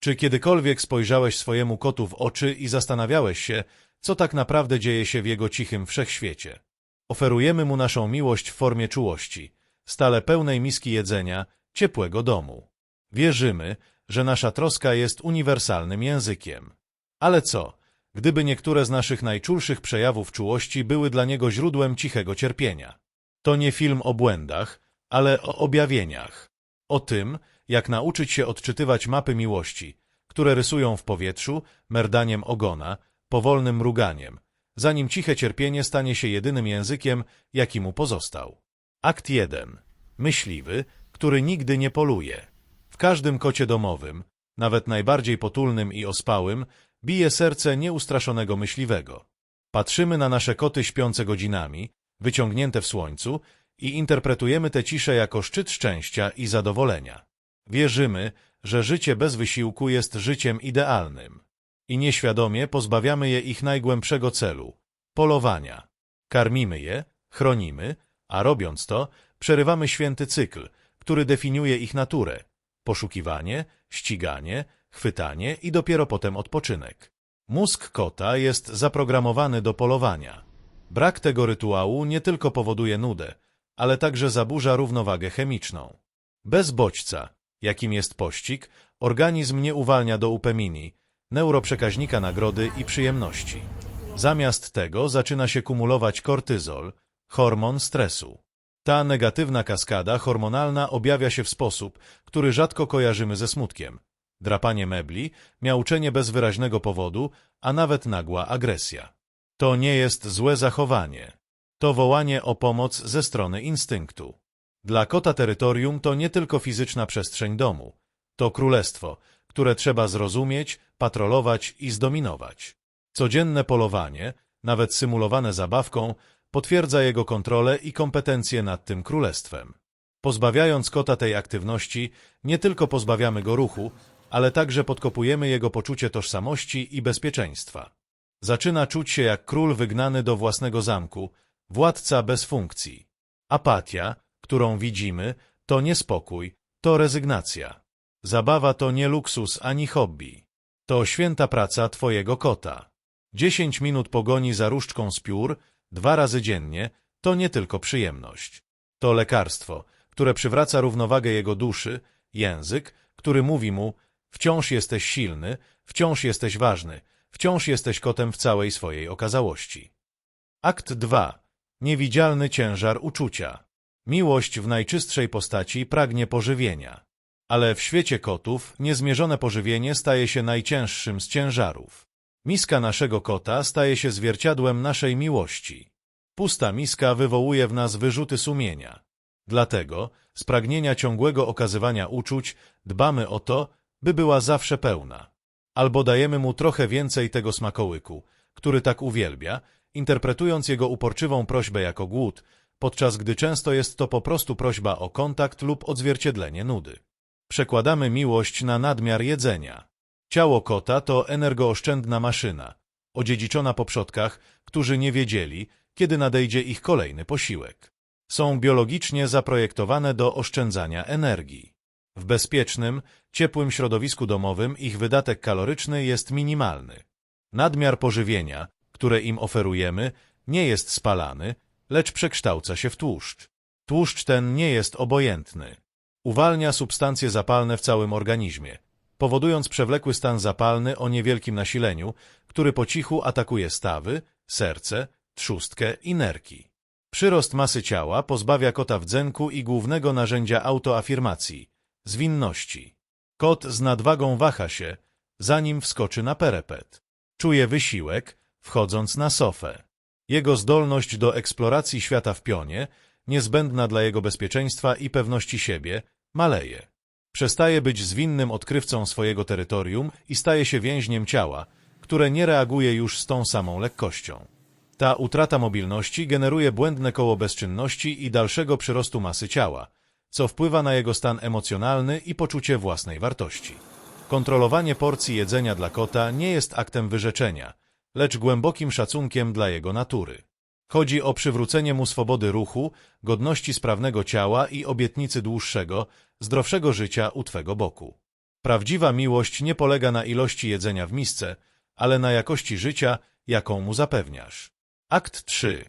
Czy kiedykolwiek spojrzałeś swojemu kotu w oczy i zastanawiałeś się, co tak naprawdę dzieje się w jego cichym wszechświecie? Oferujemy mu naszą miłość w formie czułości, stale pełnej miski jedzenia, ciepłego domu. Wierzymy, że nasza troska jest uniwersalnym językiem. Ale co, gdyby niektóre z naszych najczulszych przejawów czułości były dla niego źródłem cichego cierpienia? To nie film o błędach, ale o objawieniach. O tym, jak nauczyć się odczytywać mapy miłości, które rysują w powietrzu, merdaniem ogona, powolnym mruganiem, zanim ciche cierpienie stanie się jedynym językiem, jaki mu pozostał. Akt 1. Myśliwy, który nigdy nie poluje. W każdym kocie domowym, nawet najbardziej potulnym i ospałym, bije serce nieustraszonego myśliwego. Patrzymy na nasze koty śpiące godzinami, wyciągnięte w słońcu i interpretujemy tę ciszę jako szczyt szczęścia i zadowolenia. Wierzymy, że życie bez wysiłku jest życiem idealnym i nieświadomie pozbawiamy je ich najgłębszego celu polowania. Karmimy je, chronimy, a robiąc to, przerywamy święty cykl, który definiuje ich naturę poszukiwanie, ściganie, chwytanie i dopiero potem odpoczynek. Mózg kota jest zaprogramowany do polowania. Brak tego rytuału nie tylko powoduje nudę, ale także zaburza równowagę chemiczną. Bez bodźca, jakim jest pościg, organizm nie uwalnia do upemini, neuroprzekaźnika nagrody i przyjemności. Zamiast tego zaczyna się kumulować kortyzol, hormon stresu. Ta negatywna kaskada hormonalna objawia się w sposób, który rzadko kojarzymy ze smutkiem. Drapanie mebli, miauczenie bez wyraźnego powodu, a nawet nagła agresja. To nie jest złe zachowanie. To wołanie o pomoc ze strony instynktu. Dla kota terytorium to nie tylko fizyczna przestrzeń domu. To królestwo, które trzeba zrozumieć, patrolować i zdominować. Codzienne polowanie, nawet symulowane zabawką, potwierdza jego kontrolę i kompetencje nad tym królestwem. Pozbawiając kota tej aktywności, nie tylko pozbawiamy go ruchu, ale także podkopujemy jego poczucie tożsamości i bezpieczeństwa. Zaczyna czuć się jak król wygnany do własnego zamku, władca bez funkcji. Apatia, którą widzimy, to niespokój, to rezygnacja. Zabawa to nie luksus ani hobby. To święta praca twojego kota. Dziesięć minut pogoni za różdżką z piór, dwa razy dziennie, to nie tylko przyjemność. To lekarstwo, które przywraca równowagę jego duszy, język, który mówi mu, wciąż jesteś silny, wciąż jesteś ważny, wciąż jesteś kotem w całej swojej okazałości. Akt 2. Niewidzialny ciężar uczucia. Miłość w najczystszej postaci pragnie pożywienia. Ale w świecie kotów niezmierzone pożywienie staje się najcięższym z ciężarów. Miska naszego kota staje się zwierciadłem naszej miłości. Pusta miska wywołuje w nas wyrzuty sumienia. Dlatego, z pragnienia ciągłego okazywania uczuć, dbamy o to, by była zawsze pełna. Albo dajemy mu trochę więcej tego smakołyku, który tak uwielbia, interpretując jego uporczywą prośbę jako głód, podczas gdy często jest to po prostu prośba o kontakt lub odzwierciedlenie nudy. Przekładamy miłość na nadmiar jedzenia. Ciało kota to energooszczędna maszyna, odziedziczona po przodkach, którzy nie wiedzieli, kiedy nadejdzie ich kolejny posiłek. Są biologicznie zaprojektowane do oszczędzania energii. W bezpiecznym, ciepłym środowisku domowym ich wydatek kaloryczny jest minimalny. Nadmiar pożywienia, które im oferujemy, nie jest spalany, lecz przekształca się w tłuszcz. Tłuszcz ten nie jest obojętny. Uwalnia substancje zapalne w całym organizmie, powodując przewlekły stan zapalny o niewielkim nasileniu, który po cichu atakuje stawy, serce, trzustkę i nerki. Przyrost masy ciała pozbawia kota wdzenku i głównego narzędzia autoafirmacji – zwinności. Kot z nadwagą waha się, zanim wskoczy na perepet. Czuje wysiłek, wchodząc na sofę. Jego zdolność do eksploracji świata w pionie, niezbędna dla jego bezpieczeństwa i pewności siebie, maleje. Przestaje być zwinnym odkrywcą swojego terytorium i staje się więźniem ciała, które nie reaguje już z tą samą lekkością. Ta utrata mobilności generuje błędne koło bezczynności i dalszego przyrostu masy ciała, co wpływa na jego stan emocjonalny i poczucie własnej wartości. Kontrolowanie porcji jedzenia dla kota nie jest aktem wyrzeczenia, lecz głębokim szacunkiem dla jego natury. Chodzi o przywrócenie mu swobody ruchu, godności sprawnego ciała i obietnicy dłuższego, zdrowszego życia u Twego boku. Prawdziwa miłość nie polega na ilości jedzenia w misce, ale na jakości życia, jaką mu zapewniasz. Akt 3.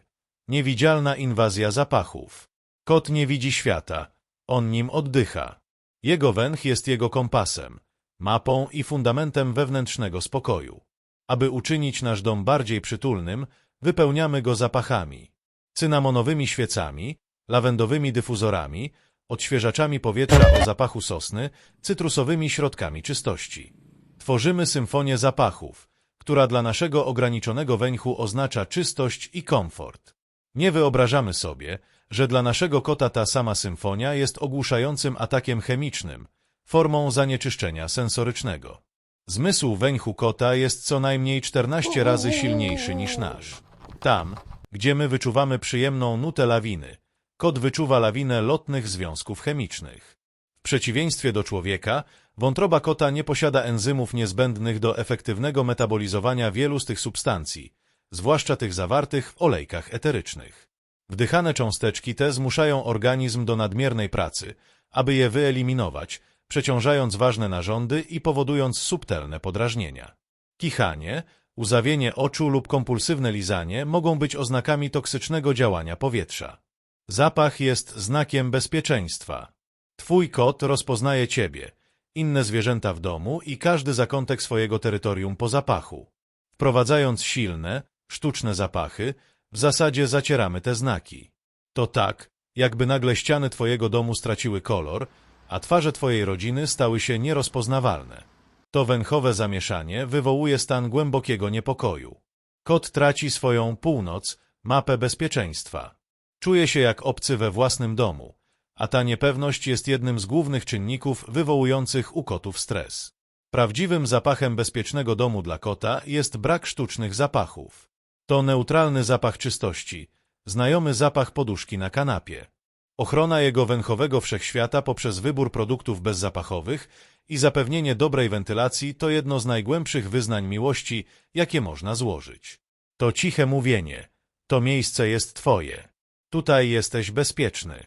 Niewidzialna inwazja zapachów. Kot nie widzi świata, on nim oddycha. Jego węch jest jego kompasem, mapą i fundamentem wewnętrznego spokoju. Aby uczynić nasz dom bardziej przytulnym, wypełniamy go zapachami. Cynamonowymi świecami, lawendowymi dyfuzorami, odświeżaczami powietrza o zapachu sosny, cytrusowymi środkami czystości. Tworzymy symfonię zapachów, która dla naszego ograniczonego węchu oznacza czystość i komfort. Nie wyobrażamy sobie, że dla naszego kota ta sama symfonia jest ogłuszającym atakiem chemicznym, formą zanieczyszczenia sensorycznego. Zmysł węchu kota jest co najmniej 14 razy silniejszy niż nasz. Tam, gdzie my wyczuwamy przyjemną nutę lawiny, kot wyczuwa lawinę lotnych związków chemicznych. W przeciwieństwie do człowieka, wątroba kota nie posiada enzymów niezbędnych do efektywnego metabolizowania wielu z tych substancji, zwłaszcza tych zawartych w olejkach eterycznych. Wdychane cząsteczki te zmuszają organizm do nadmiernej pracy, aby je wyeliminować, przeciążając ważne narządy i powodując subtelne podrażnienia. Kichanie, uzawienie oczu lub kompulsywne lizanie mogą być oznakami toksycznego działania powietrza. Zapach jest znakiem bezpieczeństwa. Twój kot rozpoznaje ciebie, inne zwierzęta w domu i każdy zakątek swojego terytorium po zapachu. Wprowadzając silne, sztuczne zapachy, w zasadzie zacieramy te znaki. To tak, jakby nagle ściany twojego domu straciły kolor, a twarze twojej rodziny stały się nierozpoznawalne. To węchowe zamieszanie wywołuje stan głębokiego niepokoju. Kot traci swoją północ, mapę bezpieczeństwa. Czuje się jak obcy we własnym domu, a ta niepewność jest jednym z głównych czynników wywołujących u kotów stres. Prawdziwym zapachem bezpiecznego domu dla kota jest brak sztucznych zapachów. To neutralny zapach czystości, znajomy zapach poduszki na kanapie. Ochrona jego węchowego wszechświata poprzez wybór produktów bezzapachowych i zapewnienie dobrej wentylacji to jedno z najgłębszych wyznań miłości, jakie można złożyć. To ciche mówienie. To miejsce jest twoje. Tutaj jesteś bezpieczny.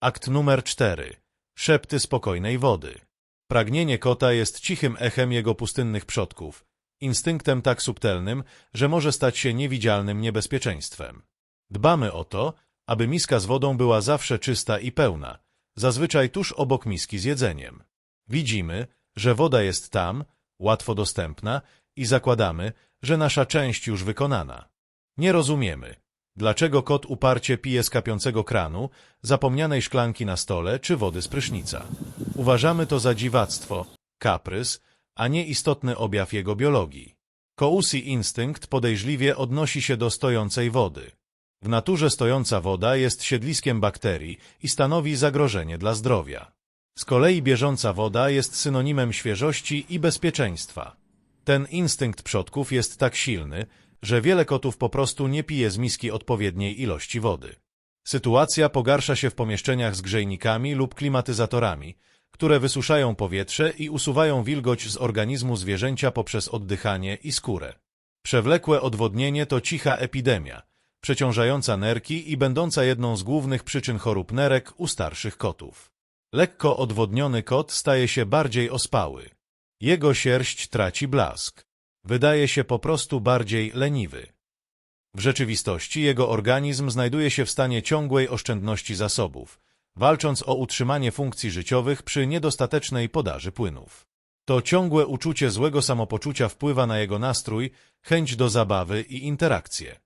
Akt numer 4. Szepty spokojnej wody. Pragnienie kota jest cichym echem jego pustynnych przodków, instynktem tak subtelnym, że może stać się niewidzialnym niebezpieczeństwem. Dbamy o to, aby miska z wodą była zawsze czysta i pełna, zazwyczaj tuż obok miski z jedzeniem. Widzimy, że woda jest tam, łatwo dostępna i zakładamy, że nasza część już wykonana. Nie rozumiemy, dlaczego kot uparcie pije z kapiącego kranu, zapomnianej szklanki na stole czy wody z prysznica. Uważamy to za dziwactwo, kaprys, a nie istotny objaw jego biologii. Kousi instynkt podejrzliwie odnosi się do stojącej wody. W naturze stojąca woda jest siedliskiem bakterii i stanowi zagrożenie dla zdrowia. Z kolei bieżąca woda jest synonimem świeżości i bezpieczeństwa. Ten instynkt przodków jest tak silny, że wiele kotów po prostu nie pije z miski odpowiedniej ilości wody. Sytuacja pogarsza się w pomieszczeniach z grzejnikami lub klimatyzatorami, które wysuszają powietrze i usuwają wilgoć z organizmu zwierzęcia poprzez oddychanie i skórę. Przewlekłe odwodnienie to cicha epidemia, przeciążająca nerki i będąca jedną z głównych przyczyn chorób nerek u starszych kotów. Lekko odwodniony kot staje się bardziej ospały. Jego sierść traci blask. Wydaje się po prostu bardziej leniwy. W rzeczywistości jego organizm znajduje się w stanie ciągłej oszczędności zasobów, walcząc o utrzymanie funkcji życiowych przy niedostatecznej podaży płynów. To ciągłe uczucie złego samopoczucia wpływa na jego nastrój, chęć do zabawy i interakcje.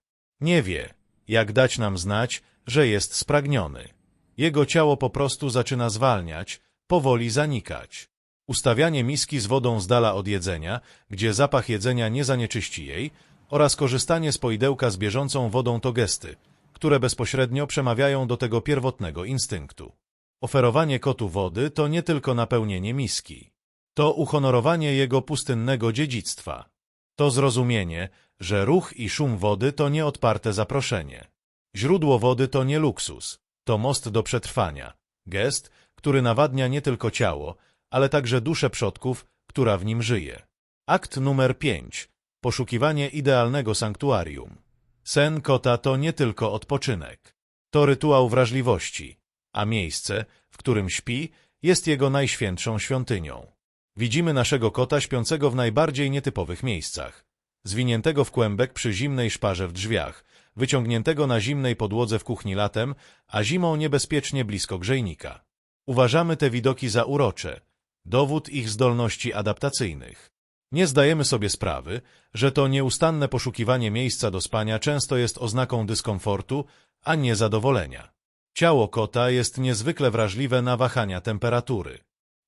Nie wie, jak dać nam znać, że jest spragniony. Jego ciało po prostu zaczyna zwalniać, powoli zanikać. Ustawianie miski z wodą z dala od jedzenia, gdzie zapach jedzenia nie zanieczyści jej, oraz korzystanie z poidełka z bieżącą wodą to gesty, które bezpośrednio przemawiają do tego pierwotnego instynktu. Oferowanie kotu wody to nie tylko napełnienie miski. To uhonorowanie jego pustynnego dziedzictwa. To zrozumienie, że ruch i szum wody to nieodparte zaproszenie. Źródło wody to nie luksus, to most do przetrwania, gest, który nawadnia nie tylko ciało, ale także duszę przodków, która w nim żyje. Akt numer 5. Poszukiwanie idealnego sanktuarium. Sen kota to nie tylko odpoczynek. To rytuał wrażliwości, a miejsce, w którym śpi, jest jego najświętszą świątynią. Widzimy naszego kota śpiącego w najbardziej nietypowych miejscach. Zwiniętego w kłębek przy zimnej szparze w drzwiach, wyciągniętego na zimnej podłodze w kuchni latem, a zimą niebezpiecznie blisko grzejnika. Uważamy te widoki za urocze, dowód ich zdolności adaptacyjnych. Nie zdajemy sobie sprawy, że to nieustanne poszukiwanie miejsca do spania często jest oznaką dyskomfortu, a nie zadowolenia. Ciało kota jest niezwykle wrażliwe na wahania temperatury.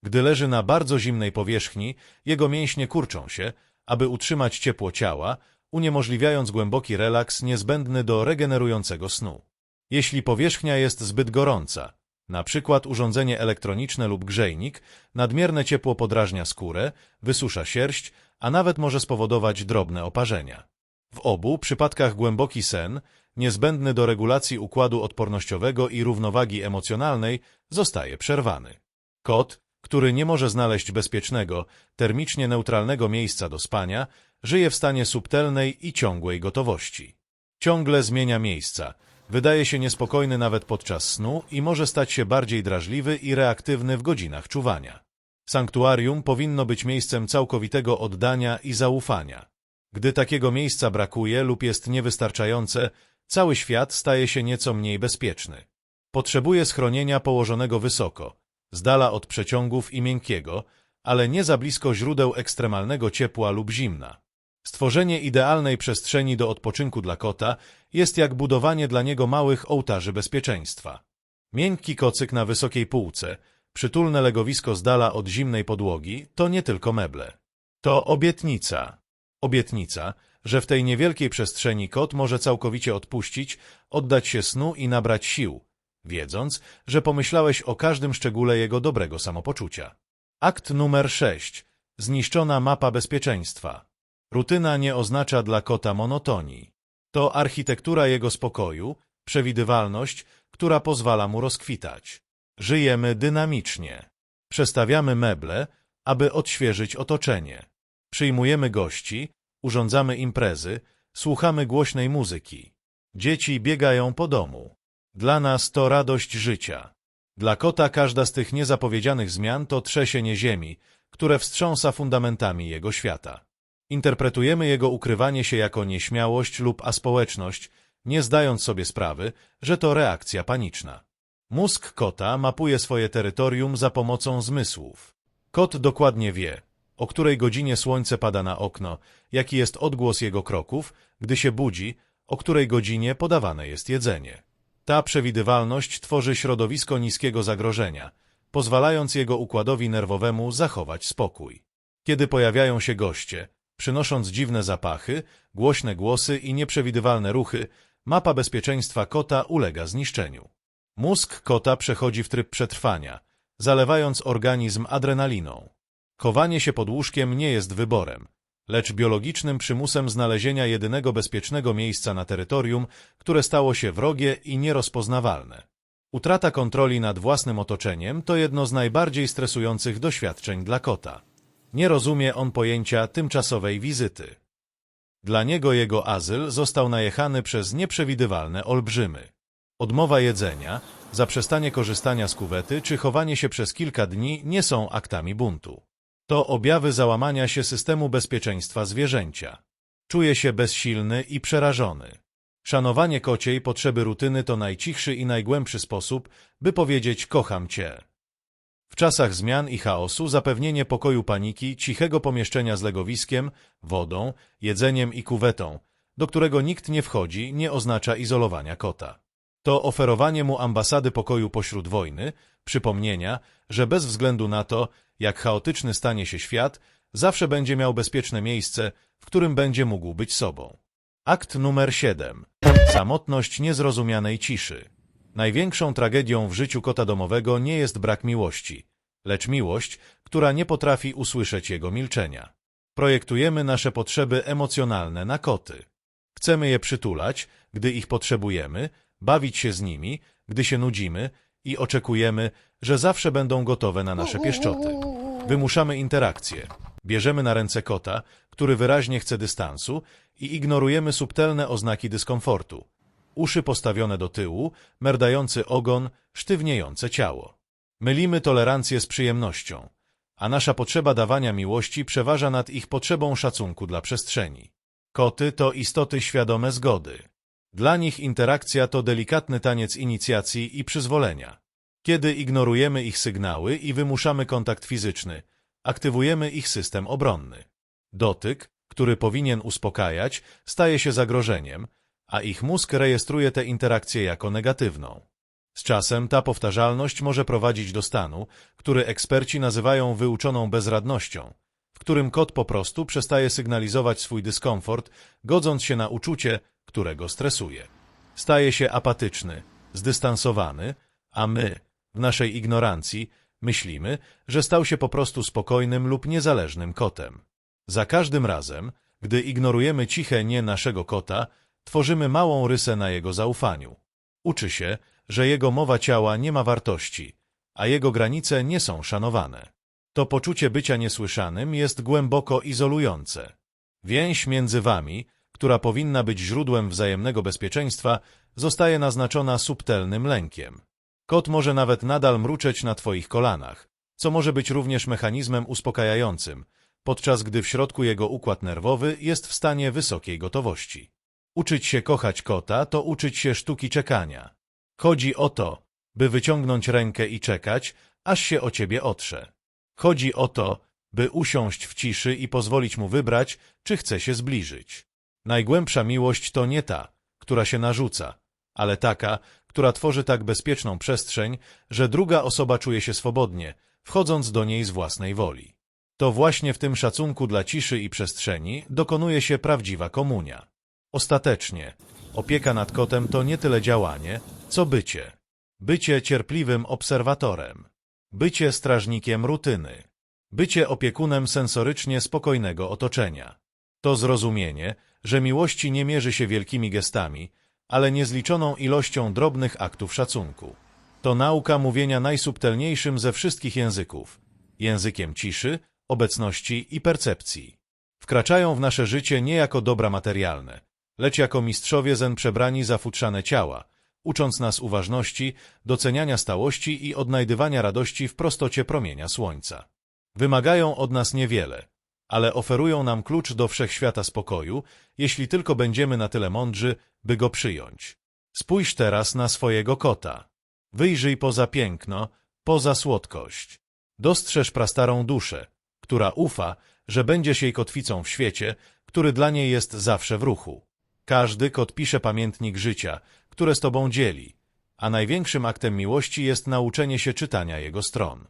Gdy leży na bardzo zimnej powierzchni, jego mięśnie kurczą się, aby utrzymać ciepło ciała, uniemożliwiając głęboki relaks niezbędny do regenerującego snu. Jeśli powierzchnia jest zbyt gorąca, na przykład urządzenie elektroniczne lub grzejnik, nadmierne ciepło podrażnia skórę, wysusza sierść, a nawet może spowodować drobne oparzenia. W obu przypadkach głęboki sen, niezbędny do regulacji układu odpornościowego i równowagi emocjonalnej, zostaje przerwany. Kot, który nie może znaleźć bezpiecznego, termicznie neutralnego miejsca do spania, żyje w stanie subtelnej i ciągłej gotowości. Ciągle zmienia miejsca, wydaje się niespokojny nawet podczas snu i może stać się bardziej drażliwy i reaktywny w godzinach czuwania. Sanktuarium powinno być miejscem całkowitego oddania i zaufania. Gdy takiego miejsca brakuje lub jest niewystarczające, cały świat staje się nieco mniej bezpieczny. Potrzebuje schronienia położonego wysoko, z dala od przeciągów i miękkiego, ale nie za blisko źródeł ekstremalnego ciepła lub zimna. Stworzenie idealnej przestrzeni do odpoczynku dla kota jest jak budowanie dla niego małych ołtarzy bezpieczeństwa. Miękki kocyk na wysokiej półce, przytulne legowisko z dala od zimnej podłogi to nie tylko meble. To obietnica. Obietnica, że w tej niewielkiej przestrzeni kot może całkowicie odpuścić, oddać się snu i nabrać sił, wiedząc, że pomyślałeś o każdym szczególe jego dobrego samopoczucia. Akt numer 6. Zniszczona mapa bezpieczeństwa. Rutyna nie oznacza dla kota monotonii. To architektura jego spokoju, przewidywalność, która pozwala mu rozkwitać. Żyjemy dynamicznie. Przestawiamy meble, aby odświeżyć otoczenie. Przyjmujemy gości, urządzamy imprezy, słuchamy głośnej muzyki. Dzieci biegają po domu. Dla nas to radość życia. Dla kota każda z tych niezapowiedzianych zmian to trzesienie ziemi, które wstrząsa fundamentami jego świata. Interpretujemy jego ukrywanie się jako nieśmiałość lub aspołeczność, nie zdając sobie sprawy, że to reakcja paniczna. Mózg kota mapuje swoje terytorium za pomocą zmysłów. Kot dokładnie wie, o której godzinie słońce pada na okno, jaki jest odgłos jego kroków, gdy się budzi, o której godzinie podawane jest jedzenie. Ta przewidywalność tworzy środowisko niskiego zagrożenia, pozwalając jego układowi nerwowemu zachować spokój. Kiedy pojawiają się goście, przynosząc dziwne zapachy, głośne głosy i nieprzewidywalne ruchy, mapa bezpieczeństwa kota ulega zniszczeniu. Mózg kota przechodzi w tryb przetrwania, zalewając organizm adrenaliną. Chowanie się pod łóżkiem nie jest wyborem, lecz biologicznym przymusem znalezienia jedynego bezpiecznego miejsca na terytorium, które stało się wrogie i nierozpoznawalne. Utrata kontroli nad własnym otoczeniem to jedno z najbardziej stresujących doświadczeń dla kota. Nie rozumie on pojęcia tymczasowej wizyty. Dla niego jego azyl został najechany przez nieprzewidywalne olbrzymy. Odmowa jedzenia, zaprzestanie korzystania z kuwety czy chowanie się przez kilka dni nie są aktami buntu. To objawy załamania się systemu bezpieczeństwa zwierzęcia. Czuje się bezsilny i przerażony. Szanowanie kociej potrzeby rutyny to najcichszy i najgłębszy sposób, by powiedzieć kocham cię. W czasach zmian i chaosu zapewnienie pokoju paniki, cichego pomieszczenia z legowiskiem, wodą, jedzeniem i kuwetą, do którego nikt nie wchodzi, nie oznacza izolowania kota. To oferowanie mu ambasady pokoju pośród wojny, przypomnienia, że bez względu na to, jak chaotyczny stanie się świat, zawsze będzie miał bezpieczne miejsce, w którym będzie mógł być sobą. Akt numer 7. Samotność niezrozumianej ciszy. Największą tragedią w życiu kota domowego nie jest brak miłości, lecz miłość, która nie potrafi usłyszeć jego milczenia. Projektujemy nasze potrzeby emocjonalne na koty. Chcemy je przytulać, gdy ich potrzebujemy, bawić się z nimi, gdy się nudzimy i oczekujemy, że zawsze będą gotowe na nasze pieszczoty. Wymuszamy interakcję. Bierzemy na ręce kota, który wyraźnie chce dystansu i ignorujemy subtelne oznaki dyskomfortu. Uszy postawione do tyłu, merdający ogon, sztywniejące ciało. Mylimy tolerancję z przyjemnością. a nasza potrzeba dawania miłości przeważa nad ich potrzebą szacunku dla przestrzeni. Koty to istoty świadome zgody. Dla nich interakcja to delikatny taniec inicjacji i przyzwolenia. Kiedy ignorujemy ich sygnały i wymuszamy kontakt fizyczny, aktywujemy ich system obronny. Dotyk, który powinien uspokajać, staje się zagrożeniem, a ich mózg rejestruje tę interakcję jako negatywną. Z czasem ta powtarzalność może prowadzić do stanu, który eksperci nazywają wyuczoną bezradnością, w którym kot po prostu przestaje sygnalizować swój dyskomfort, godząc się na uczucie, które go stresuje. Staje się apatyczny, zdystansowany, a my, w naszej ignorancji, myślimy, że stał się po prostu spokojnym lub niezależnym kotem. Za każdym razem, gdy ignorujemy ciche nie naszego kota, tworzymy małą rysę na jego zaufaniu. Uczy się, że jego mowa ciała nie ma wartości, a jego granice nie są szanowane. To poczucie bycia niesłyszanym jest głęboko izolujące. Więź między wami, która powinna być źródłem wzajemnego bezpieczeństwa, zostaje naznaczona subtelnym lękiem. Kot może nawet nadal mruczeć na twoich kolanach, co może być również mechanizmem uspokajającym, podczas gdy w środku jego układ nerwowy jest w stanie wysokiej gotowości. Uczyć się kochać kota to uczyć się sztuki czekania. Chodzi o to, by wyciągnąć rękę i czekać, aż się o ciebie otrze. Chodzi o to, by usiąść w ciszy i pozwolić mu wybrać, czy chce się zbliżyć. Najgłębsza miłość to nie ta, która się narzuca, ale taka, która tworzy tak bezpieczną przestrzeń, że druga osoba czuje się swobodnie, wchodząc do niej z własnej woli. To właśnie w tym szacunku dla ciszy i przestrzeni dokonuje się prawdziwa komunia. Ostatecznie, opieka nad kotem to nie tyle działanie, co bycie. Bycie cierpliwym obserwatorem. Bycie strażnikiem rutyny. Bycie opiekunem sensorycznie spokojnego otoczenia. To zrozumienie, że miłości nie mierzy się wielkimi gestami, ale niezliczoną ilością drobnych aktów szacunku. To nauka mówienia najsubtelniejszym ze wszystkich języków językiem ciszy, obecności i percepcji. Wkraczają w nasze życie nie jako dobra materialne, lecz jako mistrzowie zen przebrani za futrzane ciała, ucząc nas uważności, doceniania stałości i odnajdywania radości w prostocie promienia słońca. Wymagają od nas niewiele, ale oferują nam klucz do wszechświata spokoju, jeśli tylko będziemy na tyle mądrzy, by go przyjąć. Spójrz teraz na swojego kota. Wyjrzyj poza piękno, poza słodkość. Dostrzeż prastarą duszę, która ufa, że będziesz jej kotwicą w świecie, który dla niej jest zawsze w ruchu. Każdy kot pisze pamiętnik życia, które z tobą dzieli, a największym aktem miłości jest nauczenie się czytania jego stron.